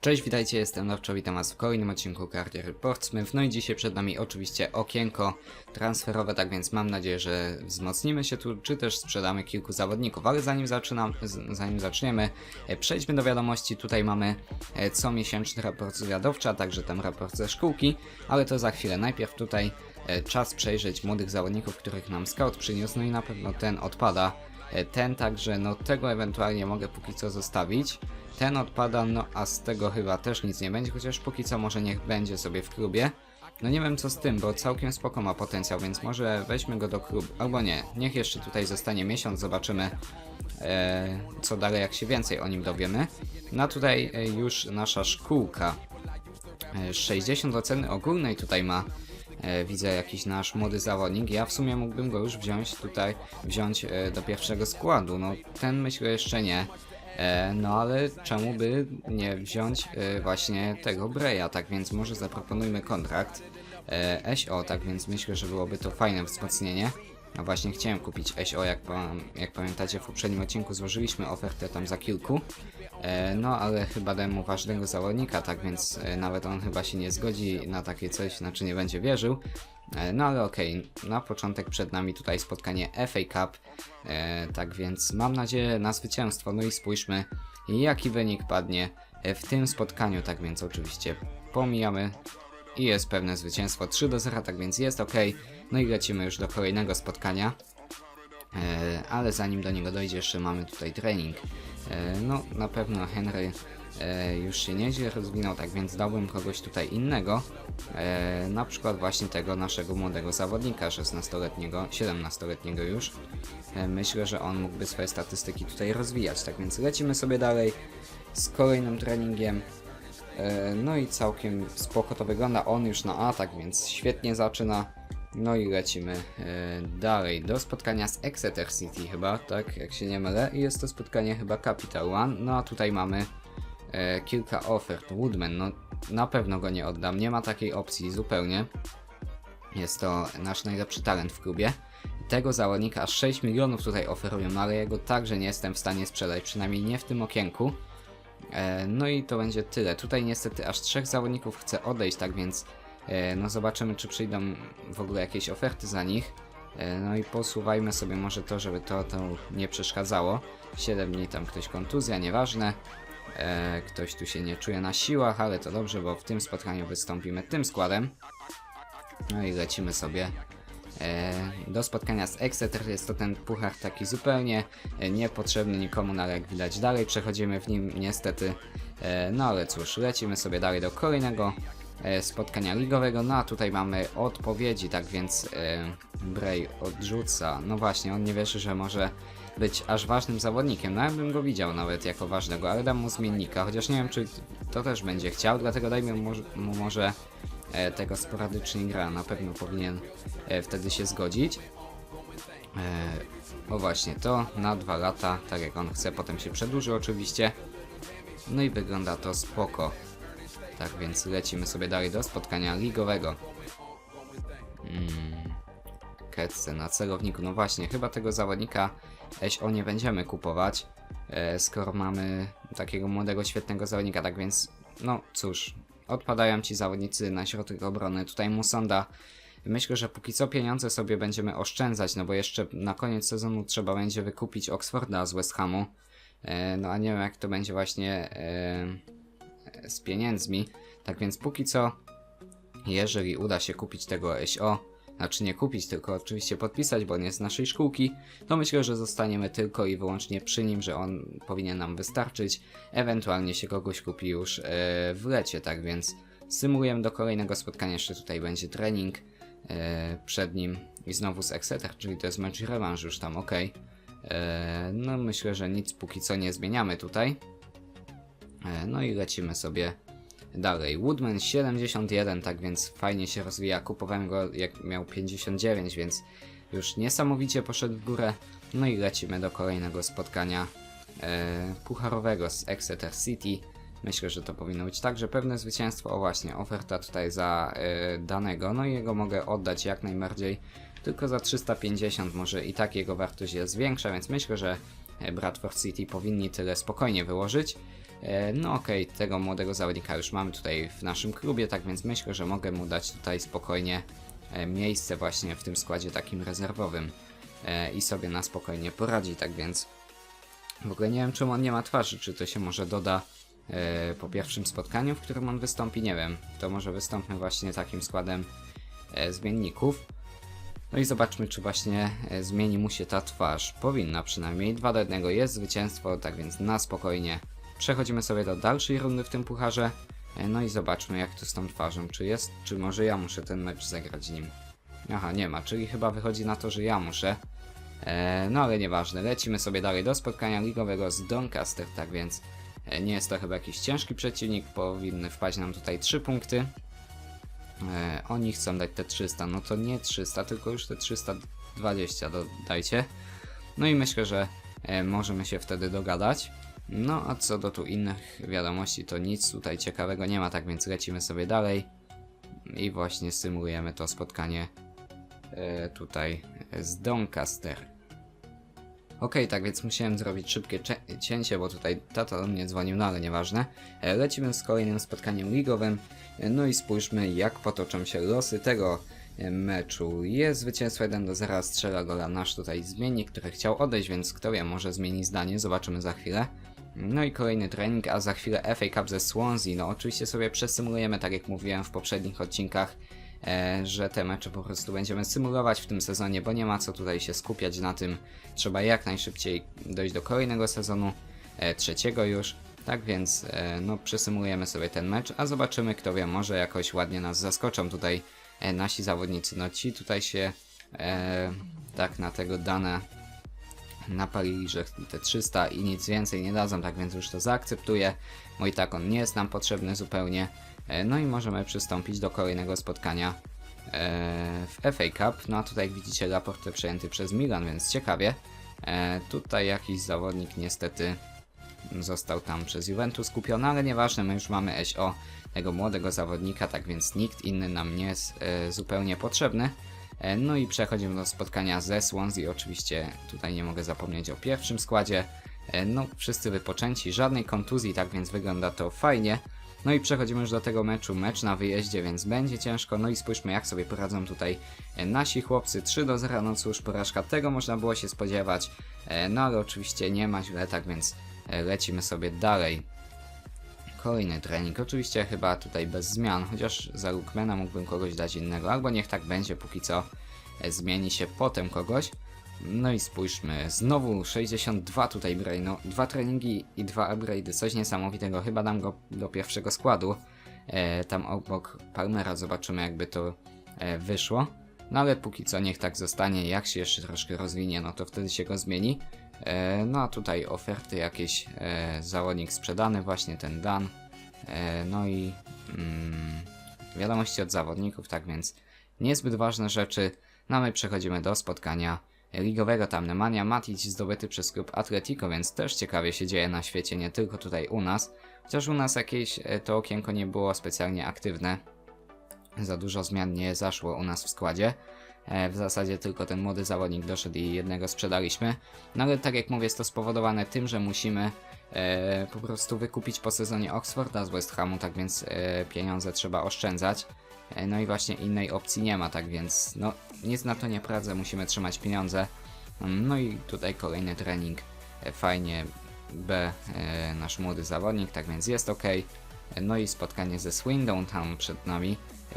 Cześć, witajcie, jestem Norczo, witam was w kolejnym odcinku Cardier Portsmouth. No i dzisiaj przed nami oczywiście okienko transferowe, tak więc mam nadzieję, że wzmocnimy się tu, czy też sprzedamy kilku zawodników. Ale zanim, zaczynam, zanim zaczniemy, e, przejdźmy do wiadomości. Tutaj mamy e, comiesięczny raport zwiadowczy, a także ten raport ze szkółki, ale to za chwilę. Najpierw tutaj e, czas przejrzeć młodych zawodników, których nam scout przyniósł, no i na pewno ten odpada. Ten także, no tego ewentualnie mogę póki co zostawić. Ten odpada, no a z tego chyba też nic nie będzie, chociaż póki co może niech będzie sobie w klubie. No nie wiem co z tym, bo całkiem spoko ma potencjał, więc może weźmy go do klubu. Albo nie, niech jeszcze tutaj zostanie miesiąc, zobaczymy e, co dalej, jak się więcej o nim dowiemy. No tutaj e, już nasza szkółka. E, 60 oceny ogólnej tutaj ma. E, widzę jakiś nasz młody zawodnik. Ja w sumie mógłbym go już wziąć tutaj, wziąć e, do pierwszego składu. No ten myślę jeszcze nie. E, no ale czemu by nie wziąć e, właśnie tego Breya, tak więc może zaproponujmy kontrakt e, SO, tak więc myślę, że byłoby to fajne wzmocnienie. No właśnie chciałem kupić SO, jak, jak pamiętacie w poprzednim odcinku złożyliśmy ofertę tam za kilku. No ale chyba dałem mu ważnego zawodnika, tak więc nawet on chyba się nie zgodzi na takie coś, znaczy nie będzie wierzył. E, No ale okej, na początek przed nami tutaj spotkanie FA Cup, e, tak więc mam nadzieję na zwycięstwo. No i spójrzmy, jaki wynik padnie w tym spotkaniu, tak więc oczywiście pomijamy i jest pewne zwycięstwo 3 do 0, tak więc jest ok. No i lecimy już do kolejnego spotkania. E, ale zanim do niego dojdzie, jeszcze mamy tutaj trening. E, no, na pewno Henry e, już się nieźle rozwinął, tak więc dałbym kogoś tutaj innego. E, na przykład właśnie tego naszego młodego zawodnika, 16-letniego, 17-letniego już. E, myślę, że on mógłby swoje statystyki tutaj rozwijać, tak więc lecimy sobie dalej z kolejnym treningiem. No i całkiem spoko to wygląda. On już na atak, więc świetnie zaczyna. No i lecimy dalej do spotkania z Exeter City chyba, tak jak się nie mylę. I jest to spotkanie chyba Capital One. No a tutaj mamy e, kilka ofert. Woodman, no na pewno go nie oddam. Nie ma takiej opcji zupełnie. Jest to nasz najlepszy talent w klubie. Tego zawodnika aż 6 milionów tutaj oferują, no ale jego także nie jestem w stanie sprzedać, przynajmniej nie w tym okienku. E, No i to będzie tyle. Tutaj niestety aż trzech zawodników chce odejść, tak więc e, no zobaczymy, czy przyjdą w ogóle jakieś oferty za nich. E, No i posuwajmy sobie może to, żeby to, to nie przeszkadzało. 7 dni tam ktoś kontuzja, nieważne. E, Ktoś tu się nie czuje na siłach, ale to dobrze, bo w tym spotkaniu wystąpimy tym składem. No i lecimy sobie e, do spotkania z Exeter. Jest to ten puchar taki zupełnie e, niepotrzebny nikomu, ale jak widać dalej przechodzimy w nim niestety. E, no ale cóż, lecimy sobie dalej do kolejnego e, spotkania ligowego. No a tutaj mamy odpowiedzi, tak więc e, Bray odrzuca. No właśnie, on nie wierzy, że może być aż ważnym zawodnikiem. No ja bym go widział nawet jako ważnego, ale dam mu zmiennika, chociaż nie wiem czy to też będzie chciał, dlatego dajmy mu, może e, tego sporadycznie gra. Na pewno powinien e, wtedy się zgodzić. E, o właśnie, to na dwa lata, tak jak on chce, potem się przedłuży oczywiście. No i wygląda to spoko. Tak więc lecimy sobie dalej do spotkania ligowego. Mm, Ketce na celowniku. No właśnie, chyba tego zawodnika SO nie będziemy kupować, e, skoro mamy takiego młodego, świetnego zawodnika. Tak więc, no cóż, odpadają ci zawodnicy na środek obrony. Tutaj Musonda. Myślę, że póki co pieniądze sobie będziemy oszczędzać, no bo jeszcze na koniec sezonu trzeba będzie wykupić Oxforda z West Hamu. E, no a nie wiem jak to będzie właśnie e, z pieniędzmi. Tak więc póki co, jeżeli uda się kupić tego SO, znaczy nie kupić, tylko oczywiście podpisać, bo on jest z naszej szkółki, to myślę, że zostaniemy tylko i wyłącznie przy nim, że on powinien nam wystarczyć. Ewentualnie się kogoś kupi już e, w lecie, tak więc symulujemy do kolejnego spotkania. Jeszcze tutaj będzie trening e, przed nim i znowu z Exeter, czyli to jest mecz rewanż już tam, ok. E, no myślę, że nic póki co nie zmieniamy tutaj. E, no i lecimy sobie dalej. Woodman 71, tak więc fajnie się rozwija. Kupowałem go jak miał 59, więc już niesamowicie poszedł w górę. No i lecimy do kolejnego spotkania e, pucharowego z Exeter City. Myślę, że to powinno być także pewne zwycięstwo. O właśnie, oferta tutaj za e, danego. No i jego mogę oddać jak najbardziej. Tylko za 350 może i tak jego wartość jest większa, więc myślę, że e, Bradford City powinni tyle spokojnie wyłożyć. E, No okej, tego młodego zawodnika już mamy tutaj w naszym klubie, tak więc myślę, że mogę mu dać tutaj spokojnie e, miejsce właśnie w tym składzie takim rezerwowym e, i sobie na spokojnie poradzi, tak więc w ogóle nie wiem czemu on nie ma twarzy, czy to się może doda po pierwszym spotkaniu, w którym on wystąpi, nie wiem, to może wystąpmy właśnie takim składem zmienników. No i zobaczmy, czy właśnie zmieni mu się ta twarz. Powinna przynajmniej. 2 do 1 jest zwycięstwo, tak więc na spokojnie. Przechodzimy sobie do dalszej rundy w tym pucharze. E, No i zobaczmy, jak to z tą twarzą. Czy jest, czy może ja muszę ten mecz zagrać nim. Aha, nie ma, czyli chyba wychodzi na to, że ja muszę. E, no ale nieważne, lecimy sobie dalej do spotkania ligowego z Doncaster, tak więc e, nie jest to chyba jakiś ciężki przeciwnik, powinny wpaść nam tutaj 3 punkty. E, oni chcą dać te 300, no to nie 300, tylko już te 320 dodajcie. No i myślę, że e, możemy się wtedy dogadać. No a co do tu innych wiadomości, to nic tutaj ciekawego nie ma, tak więc lecimy sobie dalej. I właśnie symulujemy to spotkanie e, tutaj z Doncaster. Okej, tak więc musiałem zrobić szybkie cie- cięcie, bo tutaj tata do mnie dzwonił, no ale nieważne. E, Lecimy z kolejnym spotkaniem ligowym. E, No i spójrzmy, jak potoczą się losy tego meczu. Jest zwycięstwo 1 do 0, strzela gola nasz tutaj zmiennik, który chciał odejść, więc kto wie, może zmieni zdanie, zobaczymy za chwilę. No i kolejny trening, a za chwilę FA Cup ze Swansea. No oczywiście sobie przesymulujemy, tak jak mówiłem w poprzednich odcinkach, e, że te mecze po prostu będziemy symulować w tym sezonie, bo nie ma co tutaj się skupiać na tym. Trzeba jak najszybciej dojść do kolejnego sezonu, e, trzeciego już. Tak więc e, no przesymulujemy sobie ten mecz, a zobaczymy kto wie, może jakoś ładnie nas zaskoczą tutaj nasi zawodnicy. No ci tutaj się tak na tego dane napalili, że te 300 i nic więcej nie dadzą, tak więc już to zaakceptuję, bo i tak on nie jest nam potrzebny zupełnie. E, No i możemy przystąpić do kolejnego spotkania e, w FA Cup. No a tutaj widzicie raport przejęty przez Milan, więc ciekawie. E, Tutaj jakiś zawodnik niestety został tam przez Juventus kupiony, ale nieważne, my już mamy SO tego młodego zawodnika, tak więc nikt inny nam nie jest zupełnie potrzebny. E, No i przechodzimy do spotkania ze Swansea. Oczywiście tutaj nie mogę zapomnieć o pierwszym składzie. E, No, wszyscy wypoczęci, żadnej kontuzji, tak więc wygląda to fajnie. No i przechodzimy już do tego meczu, mecz na wyjeździe, więc będzie ciężko. No i spójrzmy jak sobie poradzą tutaj e, nasi chłopcy. 3 do 0, no cóż, porażka, tego można było się spodziewać. No ale oczywiście nie ma źle, tak więc lecimy sobie dalej. Kolejny trening, oczywiście chyba tutaj bez zmian, chociaż za Lookmana mógłbym kogoś dać innego, albo niech tak będzie, póki co e, zmieni się potem kogoś. No i spójrzmy, znowu 62 tutaj Bray, no dwa treningi i dwa upgrade'y, coś niesamowitego, chyba dam go do pierwszego składu. E, tam obok Palmera zobaczymy jakby to e, wyszło. No ale póki co niech tak zostanie, jak się jeszcze troszkę rozwinie, no to wtedy się go zmieni. E, no a tutaj oferty jakieś, e, zawodnik sprzedany, właśnie ten Dan. E, no i mm, wiadomości od zawodników, tak więc niezbyt ważne rzeczy. No my przechodzimy do spotkania ligowego tam Nemanja Matic zdobyty przez klub Atletico, więc też ciekawie się dzieje na świecie, nie tylko tutaj u nas. Chociaż u nas jakieś to okienko nie było specjalnie aktywne. Za dużo zmian nie zaszło u nas w składzie. E, W zasadzie tylko ten młody zawodnik doszedł i jednego sprzedaliśmy. No ale tak jak mówię, jest to spowodowane tym, że musimy e, po prostu wykupić po sezonie Oxforda z West Hamu, tak więc e, pieniądze trzeba oszczędzać. E, no i właśnie innej opcji nie ma, tak więc no nic na to nie pracę, musimy trzymać pieniądze. Mm, No i tutaj kolejny trening. E, Fajnie B, e, nasz młody zawodnik, tak więc jest ok. No i spotkanie ze Swindon tam przed nami.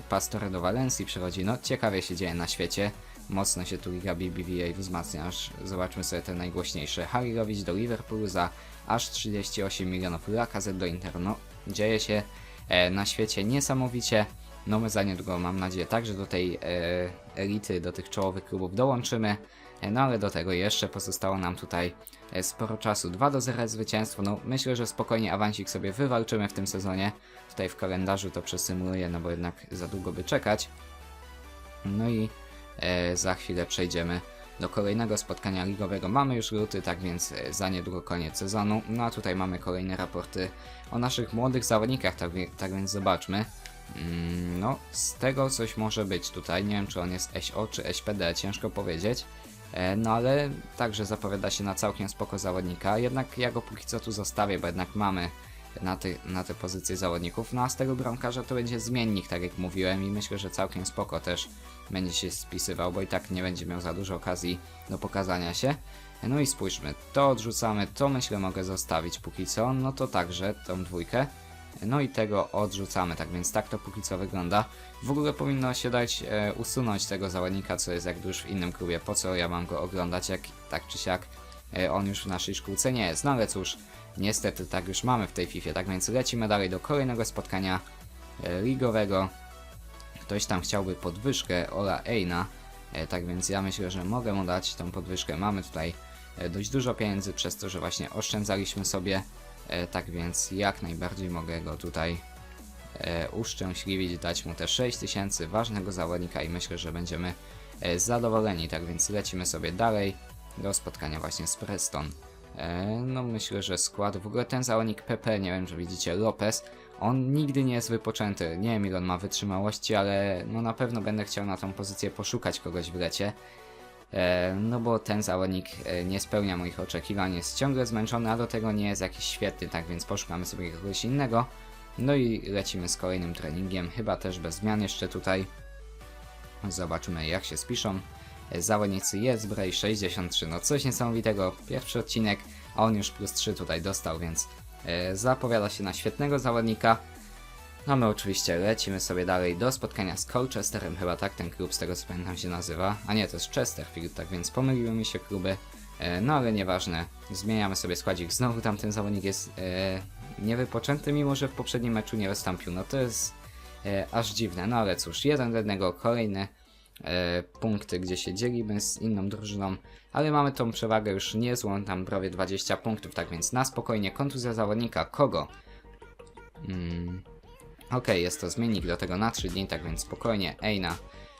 Pastore do Walencji przychodzi. No ciekawie się dzieje na świecie. Mocno się tu Liga BBVA wzmacnia, aż zobaczmy sobie te najgłośniejsze. Halilowicz do Liverpoolu za aż 38 milionów, Lacazette do Interu. No dzieje się e, na świecie niesamowicie. No my za niedługo mam nadzieję także do tej e, elity, do tych czołowych klubów dołączymy. E, No ale do tego jeszcze pozostało nam tutaj e, sporo czasu. 2 do 0 zwycięstwo. No myślę, że spokojnie awansik sobie wywalczymy w tym sezonie. Tutaj w kalendarzu to przesymuluję, no bo jednak za długo by czekać. No i e, za chwilę przejdziemy do kolejnego spotkania ligowego. Mamy już luty, tak więc e, za niedługo koniec sezonu. No a tutaj mamy kolejne raporty o naszych młodych zawodnikach, tak, tak więc zobaczmy. Mm, No, z tego coś może być tutaj. Nie wiem, czy on jest SO czy SPD, ciężko powiedzieć. E, No ale także zapowiada się na całkiem spoko zawodnika. Jednak ja go póki co tu zostawię, bo jednak mamy na, ty, na te pozycje zawodników. No a z tego bramkarza to będzie zmiennik, tak jak mówiłem, i myślę, że całkiem spoko też będzie się spisywał, bo i tak nie będzie miał za dużo okazji do pokazania się. No i spójrzmy, to odrzucamy, to myślę mogę zostawić póki co, no to także tą dwójkę. No i tego odrzucamy, tak więc tak to póki co wygląda. W ogóle powinno się dać e, usunąć tego zawodnika, co jest jakby już w innym klubie. Po co ja mam go oglądać, jak tak czy siak e, on już w naszej szkółce nie jest. No ale cóż, niestety tak już mamy w tej FIFA. Tak więc lecimy dalej do kolejnego spotkania e, ligowego. Ktoś tam chciałby podwyżkę Ola Eina, e, tak więc ja myślę, że mogę mu dać tą podwyżkę. Mamy tutaj e, dość dużo pieniędzy przez to, że właśnie oszczędzaliśmy sobie. E, tak więc jak najbardziej mogę go tutaj e, uszczęśliwić, dać mu te 6000 ważnego zawodnika i myślę, że będziemy e, zadowoleni. Tak więc lecimy sobie dalej do spotkania właśnie z Preston. No myślę, że skład, w ogóle ten zawodnik PP, nie wiem, czy widzicie, Lopez, on nigdy nie jest wypoczęty. Nie wiem ile on ma wytrzymałości, ale no na pewno będę chciał na tą pozycję poszukać kogoś w lecie. E, no bo ten zawodnik e, nie spełnia moich oczekiwań, jest ciągle zmęczony, a do tego nie jest jakiś świetny, tak więc poszukamy sobie kogoś innego. No i lecimy z kolejnym treningiem, chyba też bez zmian jeszcze tutaj. Zobaczymy jak się spiszą. E, Zawodnicy jest Bray 63, no coś niesamowitego. Pierwszy odcinek, a on już plus 3 tutaj dostał, więc zapowiada się na świetnego zawodnika. No my oczywiście lecimy sobie dalej do spotkania z Colchesterem, chyba tak ten klub z tego co pamiętam się nazywa. A nie, to jest Chesterfield, tak więc pomyliły mi się kluby. E, no ale nieważne, zmieniamy sobie składzik. Znowu tamten zawodnik jest e, niewypoczęty, mimo że w poprzednim meczu nie wystąpił. No to jest e, aż dziwne, no ale cóż, jeden do jednego, kolejny e, punkty, gdzie się dzielimy z inną drużyną, ale mamy tą przewagę już niezłą, tam prawie 20 punktów, tak więc na spokojnie, kontuzja zawodnika, kogo? Mm. Okej, jest to zmiennik do tego na 3 dni, tak więc spokojnie, Eina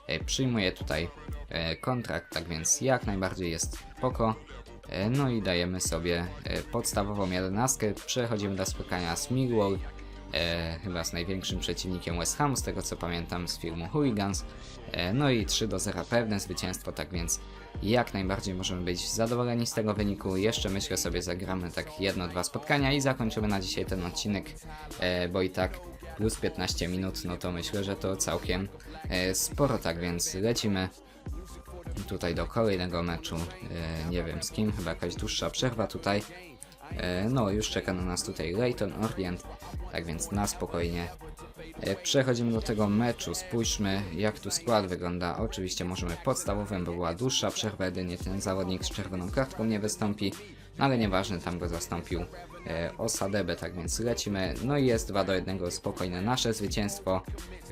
e, przyjmuje tutaj e, kontrakt, tak więc jak najbardziej jest spoko. E, no i dajemy sobie podstawową jedenastkę, przechodzimy do spotkania z e, chyba z największym przeciwnikiem West Hamu, z tego co pamiętam z filmu Hooligans. No i 3 do 0 pewne zwycięstwo, tak więc jak najbardziej możemy być zadowoleni z tego wyniku. Jeszcze myślę sobie zagramy tak jedno, dwa spotkania i zakończymy na dzisiaj ten odcinek, bo i tak plus 15 minut, no to myślę, że to całkiem e, sporo, tak więc lecimy tutaj do kolejnego meczu. E, nie wiem z kim, chyba jakaś dłuższa przerwa tutaj. E, no, już czeka na nas tutaj Leighton Orient, tak więc na spokojnie. Przechodzimy do tego meczu, spójrzmy jak tu skład wygląda. Oczywiście możemy podstawowym, bo była dłuższa przerwa, jedynie ten zawodnik z czerwoną kartką nie wystąpi, ale nieważne, tam go zastąpił e, Osadebe, tak więc lecimy. No i jest 2 do 1 spokojne nasze zwycięstwo,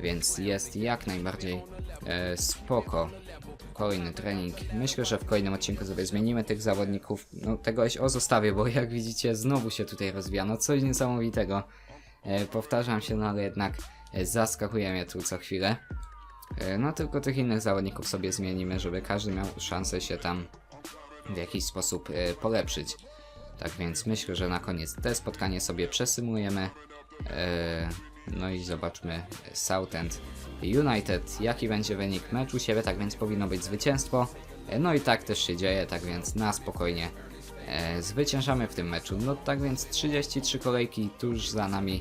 więc jest jak najbardziej e, spoko. Kolejny trening. Myślę, że w kolejnym odcinku sobie zmienimy tych zawodników. No tego o zostawię, bo jak widzicie znowu się tutaj rozwija. No coś niesamowitego. E, powtarzam się, no ale jednak e, zaskakuje mnie tu co chwilę. E, no tylko tych innych zawodników sobie zmienimy, żeby każdy miał szansę się tam w jakiś sposób e, polepszyć. Tak więc myślę, że na koniec te spotkanie sobie przesymujemy. E, no i zobaczmy Southend United, jaki będzie wynik meczu siebie, tak więc powinno być zwycięstwo. E, no i tak też się dzieje, tak więc na spokojnie zwyciężamy w tym meczu. No tak więc 33 kolejki tuż za nami,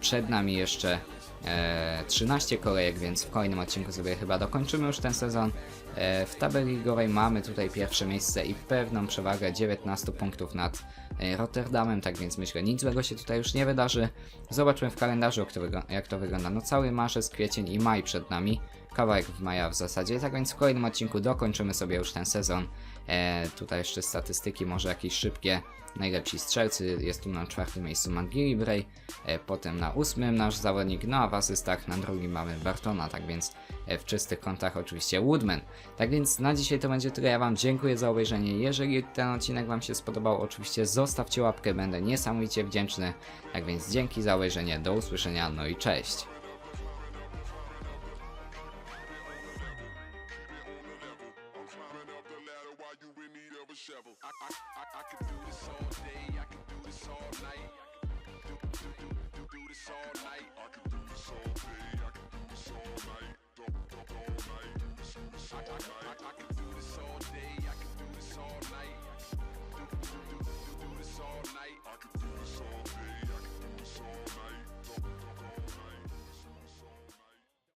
przed nami jeszcze e, 13 kolejek, więc w kolejnym odcinku sobie chyba dokończymy już ten sezon. E, w tabeli ligowej mamy tutaj pierwsze miejsce i pewną przewagę 19 punktów nad e, Rotterdamem, tak więc myślę nic złego się tutaj już nie wydarzy. Zobaczmy w kalendarzu jak to wygląda. No cały marzec, kwiecień i maj przed nami. Kawałek maja w zasadzie, tak więc w kolejnym odcinku dokończymy sobie już ten sezon. E, tutaj jeszcze statystyki, może jakieś szybkie. Najlepsi strzelcy, jest tu na czwartym miejscu McGillivray, e, potem na ósmym nasz zawodnik, no a w asystach na drugim mamy Bartona, tak więc e, w czystych kątach oczywiście Woodman. Tak więc na dzisiaj to będzie tyle, ja Wam dziękuję za obejrzenie, jeżeli ten odcinek Wam się spodobał, oczywiście zostawcie łapkę, będę niesamowicie wdzięczny, tak więc dzięki za obejrzenie, do usłyszenia, no i cześć! A shovel. I, I, I, I could do this all day, I could do this all night. Do, do, do, do, do this all night. I could do this all day, I could do this all night. Do, do, all night. Do this, do this all night. I, I, I could do this all day, I could do this all night. Do, do, do, do, do this all night. I could do this all day, I could do this all night.